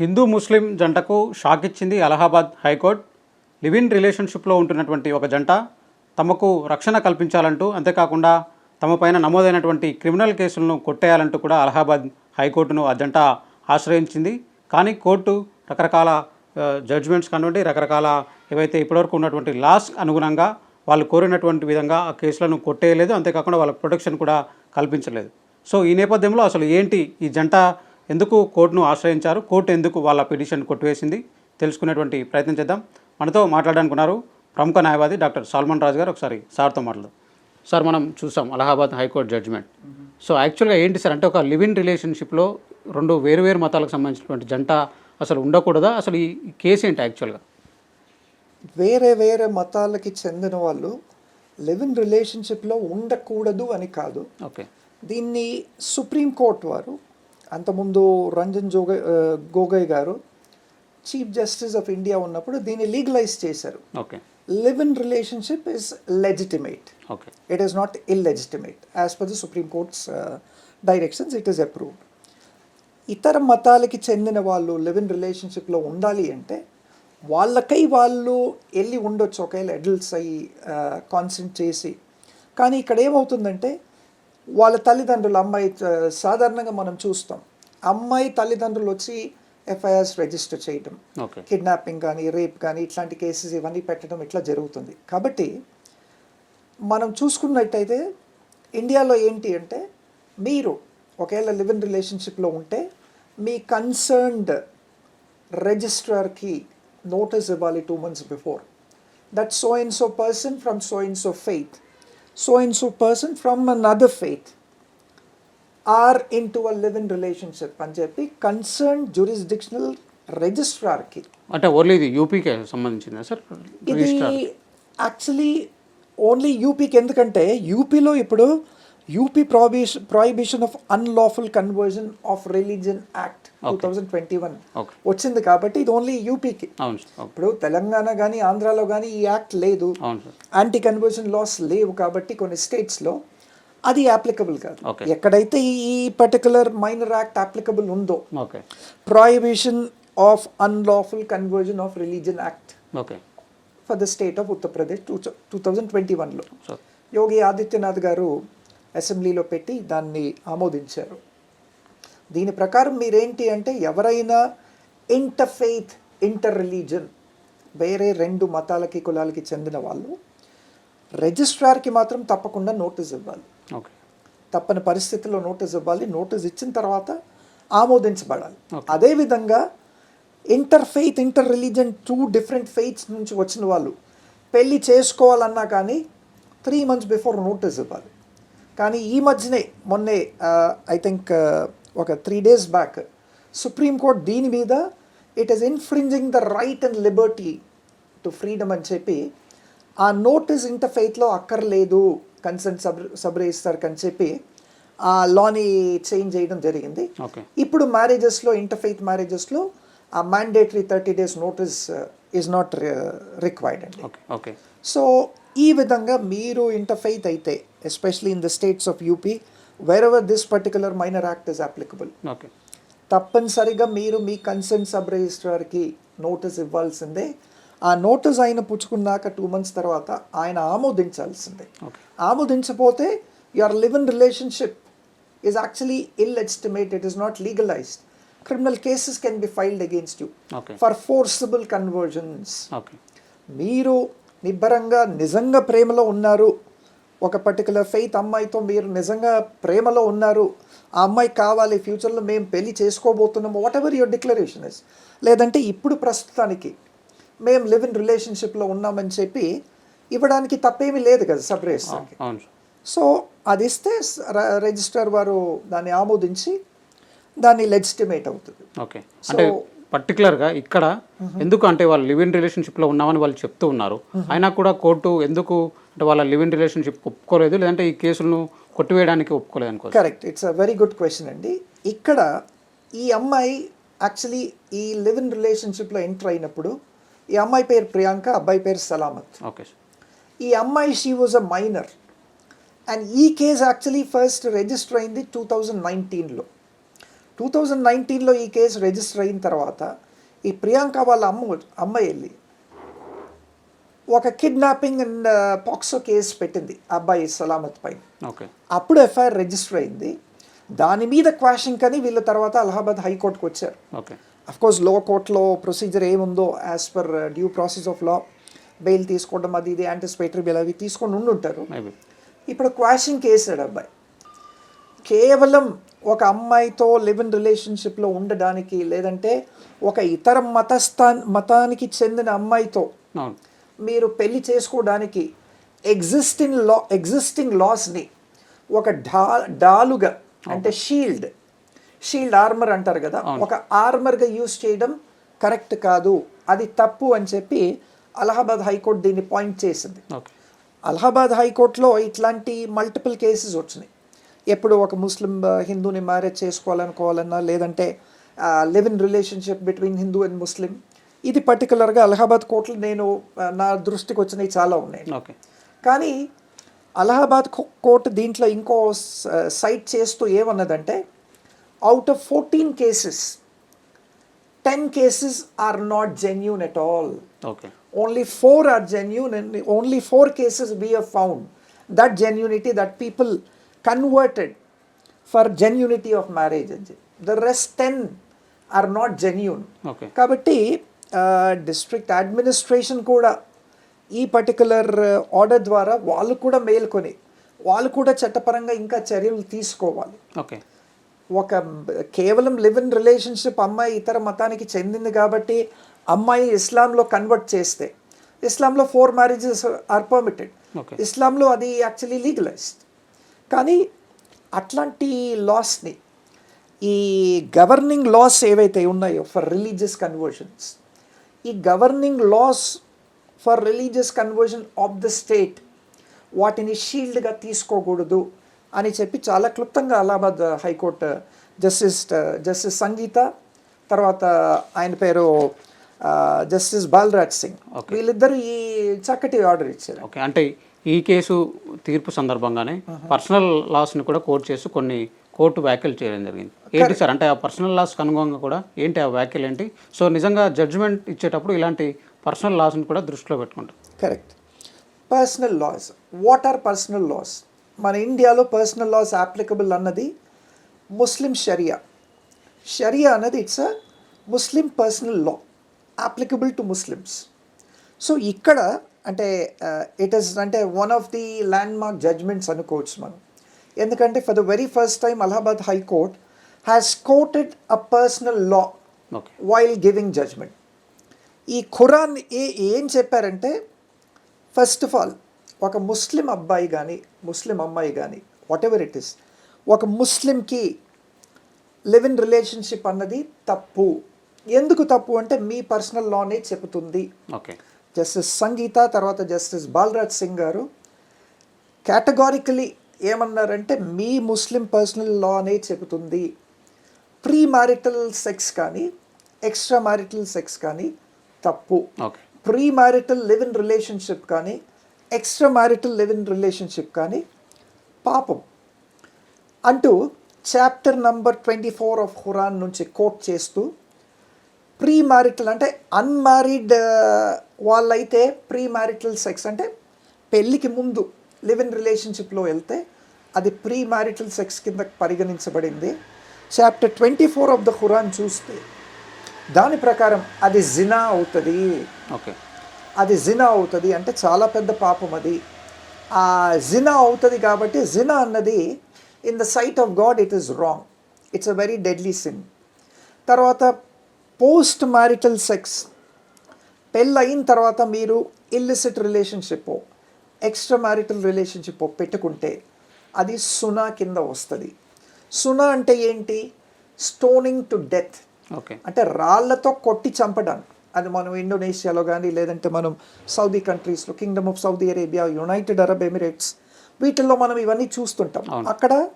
హిందూ ముస్లిం జంటకు shock ఇచ్చింది Allahabad high court. Live in రిలేషన్షిప్లో ఉంటున్నటువంటి ఒక జంట తమకు రక్షణ కల్పించాలంటూ అంతేకాకుండా తమపైన నమోదైనటువంటి క్రిమినల్ కేసులను కొట్టేయాలంటూ కూడా అలహాబాద్ హైకోర్టును ఆ జంట ఆశ్రయించింది. కానీ కోర్టు రకరకాల జడ్జ్మెంట్స్ కానివ్వండి రకరకాల ఏవైతే ఇప్పటివరకు ఉన్నటువంటి లాస్ అనుగుణంగా వాళ్ళు కోరినటువంటి విధంగా ఆ కేసులను కొట్టేయలేదు. అంతేకాకుండా వాళ్ళకి ప్రొటెక్షన్ కూడా కల్పించలేదు. సో ఈ నేపథ్యంలో అసలు ఏంటి ఈ జంట ఎందుకు కోర్టును ఆశ్రయించారు? కోర్టు ఎందుకు వాళ్ళ పిటిషన్ కొట్టివేసింది? తెలుసుకునేటువంటి ప్రయత్నం చేద్దాం. మనతో మాట్లాడడానికి ఉన్నారు ప్రముఖ న్యాయవాది డాక్టర్ సాల్మన్ రాజు గారు. ఒకసారి సార్తో మాట్లాడదాం. సార్ మనం చూసాం అలహాబాద్ హైకోర్టు జడ్జిమెంట్. సో యాక్చువల్గా ఏంటి సార్ అంటే ఒక లివ్ ఇన్ రిలేషన్షిప్లో రెండు వేరు వేరు మతాలకు సంబంధించినటువంటి జంట అసలు ఉండకూడదా? అసలు ఈ కేసు ఏంటి యాక్చువల్గా? వేరే వేరే మతాలకి చెందిన వాళ్ళు లివ్ ఇన్ రిలేషన్షిప్లో ఉండకూడదు అని కాదు. ఓకే. దీన్ని సుప్రీం కోర్ట్ వారు అంతకుముందు రంజన్ జోగయ్ గోగోయ్ గారు చీఫ్ జస్టిస్ ఆఫ్ ఇండియా ఉన్నప్పుడు దీన్ని లీగలైజ్ చేశారు. Okay. Live in relationship is legitimate okay. It is not illegitimate as per the supreme court's directions it is approved ఇతర మతాలకి చెందిన వాళ్ళు లివ్ ఇన్ రిలేషన్షిప్లో ఉండాలి అంటే వాళ్ళకై వాళ్ళు వెళ్ళి ఉండొచ్చు ఒకవేళ అడల్ట్స్ అయ్యి కాన్సెంట్ చేసి. కానీ ఇక్కడ ఏమవుతుందంటే వాళ్ళ తల్లిదండ్రులు అమ్మాయి సాధారణంగా మనం చూస్తాం. అమ్మాయి తల్లిదండ్రులు వచ్చి ఎఫ్ఐఆర్స్ రిజిస్టర్ చేయడం కిడ్నాపింగ్ కానీ రేప్ కానీ ఇట్లాంటి కేసెస్ ఇవన్నీ పెట్టడం ఇట్లా జరుగుతుంది. కాబట్టి మనం చూసుకున్నట్టయితే ఇండియాలో ఏంటి అంటే మీరు ఒకవేళ లివ్ ఇన్ రిలేషన్షిప్లో ఉంటే మీ కన్సర్న్డ్ రిజిస్ట్రార్కి నోటీస్ ఇవ్వాలి two months before that so in so person from so in so faith so person from another faith are into a live in relationship అని చెప్పి కన్సర్న్ జ్యూరిస్డిక్షనల్ రిజిస్ట్రార్కి అంటే ఓన్లీ ఇది యూపీకే సంబంధించిందా సార్? ఇది యాక్చువల్లీ ఓన్లీ యూపీకి ఎందుకంటే యూపీలో ఇప్పుడు UP prohibition prohibition of unlawful conversion of religion act two thousand twenty one వచ్చింది కాబట్టి ఇది ఓన్లీ యూపీకి ఇప్పుడు తెలంగాణ కానీ ఆంధ్రాలో కానీ ఈ యాక్ట్ లేదు. యాంటీ కన్వర్జన్ లాస్ లేవు కాబట్టి కొన్ని స్టేట్స్లో అది అప్లికబుల్ కాదు. ఎక్కడైతే ఈ పర్టికులర్ మైనర్ యాక్ట్ అప్లికబుల్ ఉందో prohibition of unlawful conversion of religion act okay for the state of Uttar Pradesh two two thousand twenty వన్లో యోగి ఆదిత్యనాథ్ గారు అసెంబ్లీలో పెట్టి దాన్ని ఆమోదించారు. దీని ప్రకారం మీరేంటి అంటే ఎవరైనా ఇంటర్ ఫెయిత్ ఇంటర్ రిలీజన్ వేరే రెండు మతాలకి కులాలకి చెందిన వాళ్ళు రిజిస్ట్రార్కి మాత్రం తప్పకుండా నోటీస్ ఇవ్వాలి. ఓకే. తప్పని పరిస్థితుల్లో నోటీస్ ఇవ్వాలి. నోటీస్ ఇచ్చిన తర్వాత ఆమోదించబడాలి. అదేవిధంగా inter faith inter religion two different faiths నుంచి వచ్చిన వాళ్ళు పెళ్ళి చేసుకోవాలన్నా కానీ త్రీ మంత్స్ బిఫోర్ నోటీస్ ఇవ్వాలి. కానీ ఈ మధ్యనే మొన్నే ఐ థింక్ ఒక three days back Supreme Court దీని మీద it is infringing the right and liberty to freedom అని చెప్పి ఆ నోటీస్ ఇంటర్ ఫెయిత్లో అక్కర్లేదు కన్సెంట్ సబ్ సబ్ రిజిస్టర్కి అని చెప్పి ఆ లాని చేంజ్ చేయడం జరిగింది. ఇప్పుడు మ్యారేజెస్లో ఇంటర్ ఫెయిత్ మ్యారేజెస్లో ఆ mandatory thirty days notice is not required అండి. ఓకే సో ఈ విధంగా మీరు ఇంటర్ ఫెయిత్ అయితే especially in the states of UP wherever this particular minor act is applicable okay తప్పనిసరిగా మీరు మీ కన్సర్న్ సబ్ రిజిస్ట్రార్కి నోటీస్ ఇవ్వాల్సిందే. ఆ నోటీస్ ఆయన పుచ్చుకున్నాక టూ మంత్స్ తర్వాత ఆయన ఆమోదించాల్సిందే. ఆమోదించపోతే your live in relationship is actually illegitimate it is not legalized criminal cases can be filed against you for forcible conversions మీరు నిబ్బరంగా నిజంగా ప్రేమలో ఉన్నారు. ఒక పర్టికులర్ ఫెయిత్ అమ్మాయితో మీరు నిజంగా ప్రేమలో ఉన్నారు. ఆ అమ్మాయి కావాలి ఫ్యూచర్లో మేము పెళ్ళి చేసుకోబోతున్నాము. Whatever your declaration is లేదంటే ఇప్పుడు ప్రస్తుతానికి మేము లివ్ ఇన్ రిలేషన్షిప్లో ఉన్నామని చెప్పి ఇవ్వడానికి తప్పేమీ లేదు కదా సార్. సో అది ఇస్తే రిజిస్టర్ వారు దాన్ని ఆమోదించి దాన్ని లెజిటిమేట్ అవుతుంది. ఓకే. So- పర్టికులర్గా ఇక్కడ ఎందుకు అంటే వాళ్ళు లివ్ ఇన్ రిలేషన్షిప్లో ఉన్నామని వాళ్ళు చెప్తూ ఉన్నారు. అయినా కూడా కోర్టు ఎందుకు అంటే వాళ్ళ లివ్ ఇన్ రిలేషన్షిప్ ఒప్పుకోలేదు లేదంటే ఈ కేసులను కొట్టివేయడానికి ఒప్పుకోలేదు అనుకో correct. It's a very good question అండి. ఇక్కడ ఈ అమ్మాయి యాక్చువల్లీ ఈ లివ్ ఇన్ రిలేషన్షిప్లో ఎంటర్ అయినప్పుడు ఈ అమ్మాయి పేరు ప్రియాంక అబ్బాయి పేరు సలామత్. ఓకే ఈ అమ్మాయి she was a minor and ఈ కేసు యాక్చువల్లీ ఫస్ట్ రిజిస్టర్ అయింది టూ థౌజండ్ నైన్టీన్లో. టూ థౌజండ్ నైన్టీన్లో ఈ కేసు రిజిస్టర్ అయిన తర్వాత ఈ ప్రియాంక వాళ్ళ అమ్మ అమ్మాయి వెళ్ళి ఒక కిడ్నాపింగ్ అండ్ పాక్సో కేసు పెట్టింది అబ్బాయి సలామత్ పైన. ఓకే. అప్పుడు ఎఫ్ఐఆర్ రిజిస్టర్ అయింది. దాని మీద క్వాషింగ్ అని వీళ్ళ తర్వాత అలహాబాద్ హైకోర్టుకు వచ్చారు. ఓకే. కోర్స్లో కోర్టులో ప్రొసీజర్ ఏముందో as per due process of law bail తీసుకోవడం అది ఇది యాంటిసిపేటరీ బెయిల్ అవి తీసుకొని ఉండుంటారు. ఇప్పుడు క్వాషింగ్ కేసాడు అబ్బాయి. కేవలం ఒక అమ్మాయితో లివ్ ఇన్ రిలేషన్షిప్లో ఉండడానికి లేదంటే ఒక ఇతర మతస్థా మతానికి చెందిన అమ్మాయితో మీరు పెళ్ళి చేసుకోవడానికి ఎగ్జిస్టింగ్ లా ఎగ్జిస్టింగ్ లాస్ని ఒక డా డాలుగా అంటే షీల్డ్ షీల్డ్ ఆర్మర్ అంటారు కదా ఒక ఆర్మర్గా యూస్ చేయడం కరెక్ట్ కాదు అది తప్పు అని చెప్పి అలహాబాద్ హైకోర్టు దీన్ని పాయింట్ చేసింది. అలహాబాద్ హైకోర్టులో ఇట్లాంటి మల్టిపుల్ కేసెస్ వచ్చినాయి. ఎప్పుడు ఒక ముస్లిం హిందూని మ్యారేజ్ చేసుకోవాలనుకోవాలన్నా లేదంటే live in relationship between Hindu and Muslim ఇది పర్టికులర్గా అలహాబాద్ కోర్టులో నేను నా దృష్టికి వచ్చినవి చాలా ఉన్నాయి. ఓకే. కానీ అలహాబాద్ కోర్టు దీంట్లో ఇంకో సైట్ చేస్తూ ఏమన్నదంటే out of fourteen cases ten cases are not genuine at all okay. Only four are genuine and only four cases we have found. That genuinity that converted for genuinity of marriage and the rest 10 are not genuine. Okay కాబట్టి district administration కూడా ఈ particular order ద్వారా వాళ్ళు కూడా మేల్కొని వాళ్ళు కూడా చట్టపరంగా ఇంకా చర్యలు తీసుకోవాలి ఓకే ఒక కేవలం లివ్ ఇన్ రిలేషన్షిప్ అమ్మాయి ఇతర మతానికి చెందింది కాబట్టి అమ్మాయి ఇస్లాంలో కన్వర్ట్ చేస్తే ఇస్లాంలో ఫోర్ మ్యారేజెస్ ఆర్ పర్మిటెడ్ ఇస్లాంలో అది యాక్చువల్లీ లీగలైజ్డ్ కానీ అట్లాంటి లాస్ని ఈ గవర్నింగ్ లాస్ ఏవైతే ఉన్నాయో ఫర్ రిలీజియస్ కన్వర్షన్స్ ఈ governing laws for religious conversion of the state వాటిని షీల్డ్గా తీసుకోకూడదు అని చెప్పి చాలా క్లుప్తంగా Allahabad High Court justice justice Sangeeta తర్వాత ఆయన పేరు జస్టిస్ బాలరాజ్ సింగ్. వీళ్ళిద్దరూ ఈ చక్కటి ఆర్డర్ ఇచ్చారు. ఓకే అంటే ఈ కేసు తీర్పు సందర్భంగానే పర్సనల్ లాస్ని కూడా కోర్టు చేసి కొన్ని కోర్టు వ్యాఖ్యలు చేయడం జరిగింది. ఏంటి సార్? అంటే ఆ పర్సనల్ లాస్ అనుగుణంగా కూడా ఏంటి ఆ వ్యాఖ్యలు ఏంటి? సో నిజంగా జడ్జిమెంట్ ఇచ్చేటప్పుడు ఇలాంటి పర్సనల్ లాస్ని కూడా దృష్టిలో పెట్టుకుంటాం. Correct. Personal laws. What are personal laws? మన ఇండియాలో పర్సనల్ లాస్ అప్లికబుల్ అన్నది ముస్లిం షరియా. షరియా అన్నది it's a Muslim personal law. Applicable to Muslims. So ఇక్కడ అంటే ఇట్ ఇస్ అంటే one of the landmark judgements అనుకోవచ్చు మనం. ఎందుకంటే for the very first time Allahabad High Court has quoted a personal law while giving judgement ఈ ఖురాన్ ఏ ఏం చెప్పారంటే first of all ఒక ముస్లిం అబ్బాయి కానీ ముస్లిం అమ్మాయి కానీ వాట్ ఎవర్ ఇట్ ఇస్ ఒక ముస్లింకి లివ్ ఇన్ రిలేషన్షిప్ అన్నది తప్పు. ఎందుకు తప్పు అంటే మీ పర్సనల్ లానే చెబుతుంది. ఓకే జస్టిస్ సంగీత తర్వాత జస్టిస్ బాలరాజ్ సింగ్ గారు. కేటగారికలీ ఏమన్నారంటే మీ ముస్లిం పర్సనల్ లానే చెబుతుంది. ప్రీ మ్యారిటల్ సెక్స్ కానీ ఎక్స్ట్రా మ్యారిటల్ సెక్స్ కానీ తప్పు. Okay. Premarital live in relationship కానీ extra marital live in relationship కానీ పాపం. అంటూ chapter number twenty four of Quran నుంచి కోట్ చేస్తూ ప్రీ మ్యారిటల్ అంటే అన్మ్యారీడ్ వాళ్ళైతే ప్రీ మ్యారిటల్ సెక్స్ అంటే పెళ్ళికి ముందు లివ్ ఇన్ రిలేషన్షిప్లో వెళ్తే అది ప్రీ మ్యారిటల్ సెక్స్ కింద పరిగణించబడింది. Chapter twenty four of the Quran చూస్తే దాని ప్రకారం అది జినా అవుతుంది. ఓకే. అది జినా అవుతుంది అంటే చాలా పెద్ద పాపం అది. ఆ జినా అవుతుంది కాబట్టి జినా అన్నది in the sight of God it is wrong. It's a very deadly sin. తర్వాత పోస్ట్ మ్యారిటల్ సెక్స్ పెళ్ళయిన తర్వాత మీరు illicit relationship extra marital relationship పెట్టుకుంటే అది సునా కింద వస్తుంది. సునా అంటే ఏంటి? Stoning to death okay. అంటే రాళ్ళతో కొట్టి చంపడం. అది మనం ఇండోనేషియాలో కానీ లేదంటే మనం సౌదీ కంట్రీస్లో kingdom of Saudi Arabia United Arab Emirates వీటిల్లో మనం ఇవన్నీ చూస్తుంటాం. అక్కడ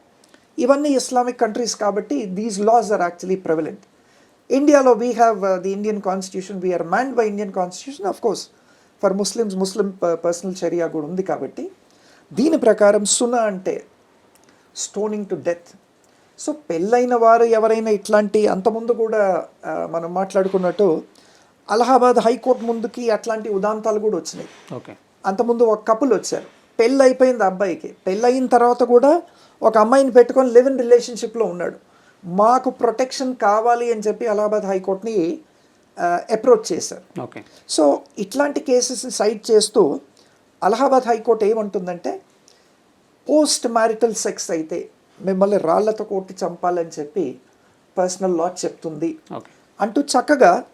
ఇవన్నీ ఇస్లామిక్ కంట్రీస్ కాబట్టి these laws are actually prevalent ఇండియాలో we have the Indian constitution we are manned by Indian constitution of course for Muslims Muslim personal చర్య కూడా ఉంది కాబట్టి. దీని ప్రకారం సునా అంటే స్టోనింగ్ టు డెత్ సో పెళ్ళైన వారు ఎవరైనా ఇట్లాంటి అంతకుముందు కూడా మనం మాట్లాడుకున్నట్టు అలహాబాద్ హైకోర్టు ముందుకి అట్లాంటి ఉదాంతాలు కూడా వచ్చినాయి. ఓకే. అంతకుముందు ఒక కపుల్ వచ్చారు. పెళ్ళి అయిపోయింది అబ్బాయికి. పెళ్ళి అయిన తర్వాత కూడా ఒక అమ్మాయిని పెట్టుకొని లివ్ ఇన్ రిలేషన్షిప్లో ఉన్నాడు. మాకు ప్రొటెక్షన్ కావాలి అని చెప్పి అలహాబాద్ హైకోర్టుని అప్రోచ్ చేశారు. ఓకే. సో ఇట్లాంటి కేసెస్ సైట్ చేస్తూ అలహాబాద్ హైకోర్టు ఏమంటుందంటే పోస్ట్ మ్యారిటల్ సెక్స్ అయితే మిమ్మల్ని రాళ్ళతో కొట్టి చంపాలని చెప్పి పర్సనల్ లా చెప్తుంది. ఓకే. అంటూ చక్కగా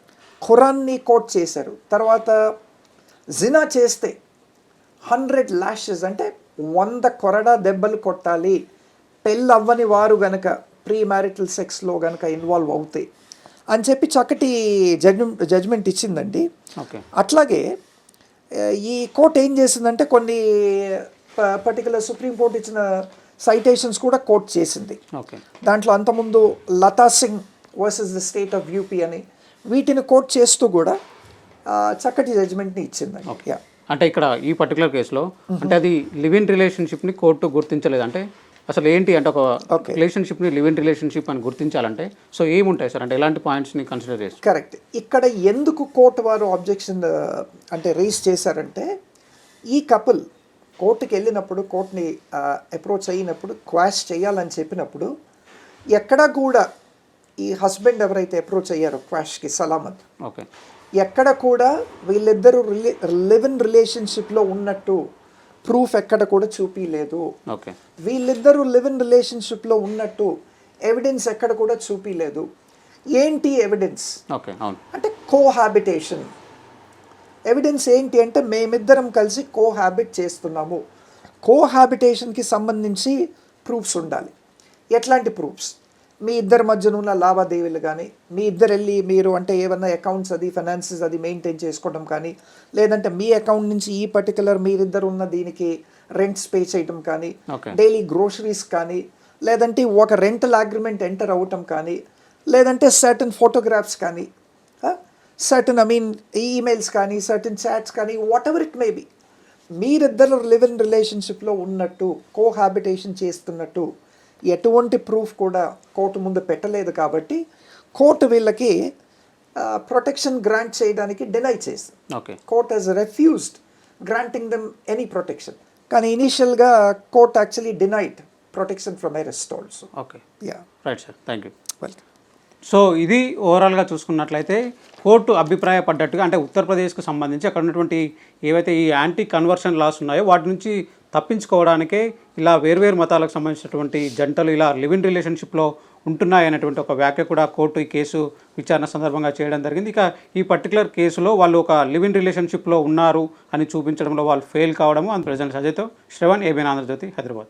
ఖురాన్ని కోట్ చేశారు. తర్వాత జినా చేస్తే హండ్రెడ్ ల్యాషెస్ అంటే వంద కొరడా దెబ్బలు కొట్టాలి పెళ్ళి అవ్వని వారు గనక ప్రీ మ్యారిటల్ సెక్స్లో గనక ఇన్వాల్వ్ అవుతాయి అని చెప్పి చక్కటి జడ్జ్ జడ్జ్మెంట్ ఇచ్చిందండి. ఓకే. అట్లాగే ఈ కోర్ట్ ఏం చేసిందంటే కొన్ని పర్టికులర్ సుప్రీం కోర్ట్ ఇచ్చిన సైటేషన్స్ కూడా కోర్ట్ చేసింది. ఓకే. దాంట్లో అంతకుముందు Lata Singh versus the state of UP అని వీటిని కోట్ చేస్తూ కూడా చక్కటి జడ్జిమెంట్ని ఇచ్చిందండి. ఓకే. యా అంటే ఇక్కడ ఈ పర్టికులర్ కేసులో అంటే అది లివ్ ఇన్ రిలేషన్షిప్ని కోర్టు గుర్తించలేదు. అంటే అసలు ఏంటి అంటే ఒక. రిలేషన్షిప్ని లివ్ ఇన్ రిలేషన్షిప్ అని గుర్తించాలంటే సో ఏముంటాయి సార్? అంటే ఎలాంటి పాయింట్స్ని కన్సిడర్ చేస్తారు? కరెక్ట్ ఇక్కడ ఎందుకు కోర్టు వారు ఆబ్జెక్షన్ అంటే రేస్ చేశారంటే ఈ కపుల్ కోర్టుకి వెళ్ళినప్పుడు కోర్టుని అప్రోచ్ అయినప్పుడు క్వాష్ చేయాలని చెప్పినప్పుడు ఎక్కడా కూడా ఈ హస్బెండ్ ఎవరైతే అప్రోచ్ అయ్యారో క్వాష్కి సలామత్ ఓకే. ఎక్కడ కూడా వీళ్ళిద్దరూ రిలే లివ్ ఇన్ రిలేషన్షిప్లో ఉన్నట్టు ప్రూఫ్ ఎక్కడ కూడా చూపించలేదు ఓకే. వీళ్ళిద్దరూ లివ్ ఇన్ రిలేషన్షిప్లో ఉన్నట్టు ఎవిడెన్స్ ఎక్కడ కూడా చూపించలేదు ఏంటి ఎవిడెన్స్? అంటే కోహాబిటేషన్. ఎవిడెన్స్ ఏంటి అంటే మేమిద్దరం కలిసి కోహాబిట్ చేస్తున్నాము. కోహాబిటేషన్కి సంబంధించి ప్రూఫ్స్ ఉండాలి. ఎట్లాంటి ప్రూఫ్స్? మీ ఇద్దరి మధ్యన ఉన్న లావాదేవీలు కానీ మీ ఇద్దరు వెళ్ళి మీరు అంటే ఏమన్నా అకౌంట్స్ అది ఫైనాన్సెస్ అది మెయింటైన్ చేసుకోవడం కానీ లేదంటే మీ అకౌంట్ నుంచి ఈ పర్టికులర్ మీరిద్దరు ఉన్న దీనికి రెంట్స్ పే చేయడం కానీ డైలీ గ్రోసరీస్ కానీ లేదంటే ఒక రెంటల్ అగ్రిమెంట్ ఎంటర్ అవ్వటం కానీ లేదంటే సర్టన్ ఫోటోగ్రాఫ్స్ కానీ సర్టన్ ఐ మీన్ ఈమెయిల్స్ కానీ సర్టన్ చాట్స్ కానీ whatever it may be మీరిద్దరు లివ్ ఇన్ రిలేషన్షిప్లో ఉన్నట్టు కోహాబిటేషన్ చేస్తున్నట్టు ఎటువంటి ప్రూఫ్ కూడా కోర్టు ముందు పెట్టలేదు కాబట్టి కోర్టు వీళ్ళకి ప్రొటెక్షన్ గ్రాంట్ చేయడానికి డినై చేసింది. Okay. Court has refused granting them any protection కానీ ఇనీషియల్గా court actually denied protection from arrest also okay. Yeah right sir thank you welcome so ఇది ఓవరాల్గా చూసుకున్నట్లయితే కోర్టు అభిప్రాయపడ్డట్టుగా అంటే ఉత్తరప్రదేశ్కు సంబంధించి అక్కడ ఉన్నటువంటి ఏవైతే ఈ యాంటీ కన్వర్షన్ లాస్ ఉన్నాయో వాటి నుంచి తప్పించుకోవడానికే ఇలా వేర్వేరు మతాలకు సంబంధించినటువంటి జంటలు ఇలా లివింగ్ రిలేషన్షిప్లో ఉంటున్నాయనేటువంటి ఒక వ్యాఖ్య కూడా కోర్టు ఈ కేసు విచారణ సందర్భంగా చేయడం జరిగింది. ఇక ఈ పర్టికులర్ కేసులో వాళ్ళు ఒక లివ్ ఇన్ రిలేషన్షిప్లో ఉన్నారు అని చూపించడంలో వాళ్ళు ఫెయిల్ కావడము. అందు ప్రజెంట్ సజయ్తో శ్రవణ్ ఏబీన్ ఆంధ్రజ్యోతి హైదరాబాద్.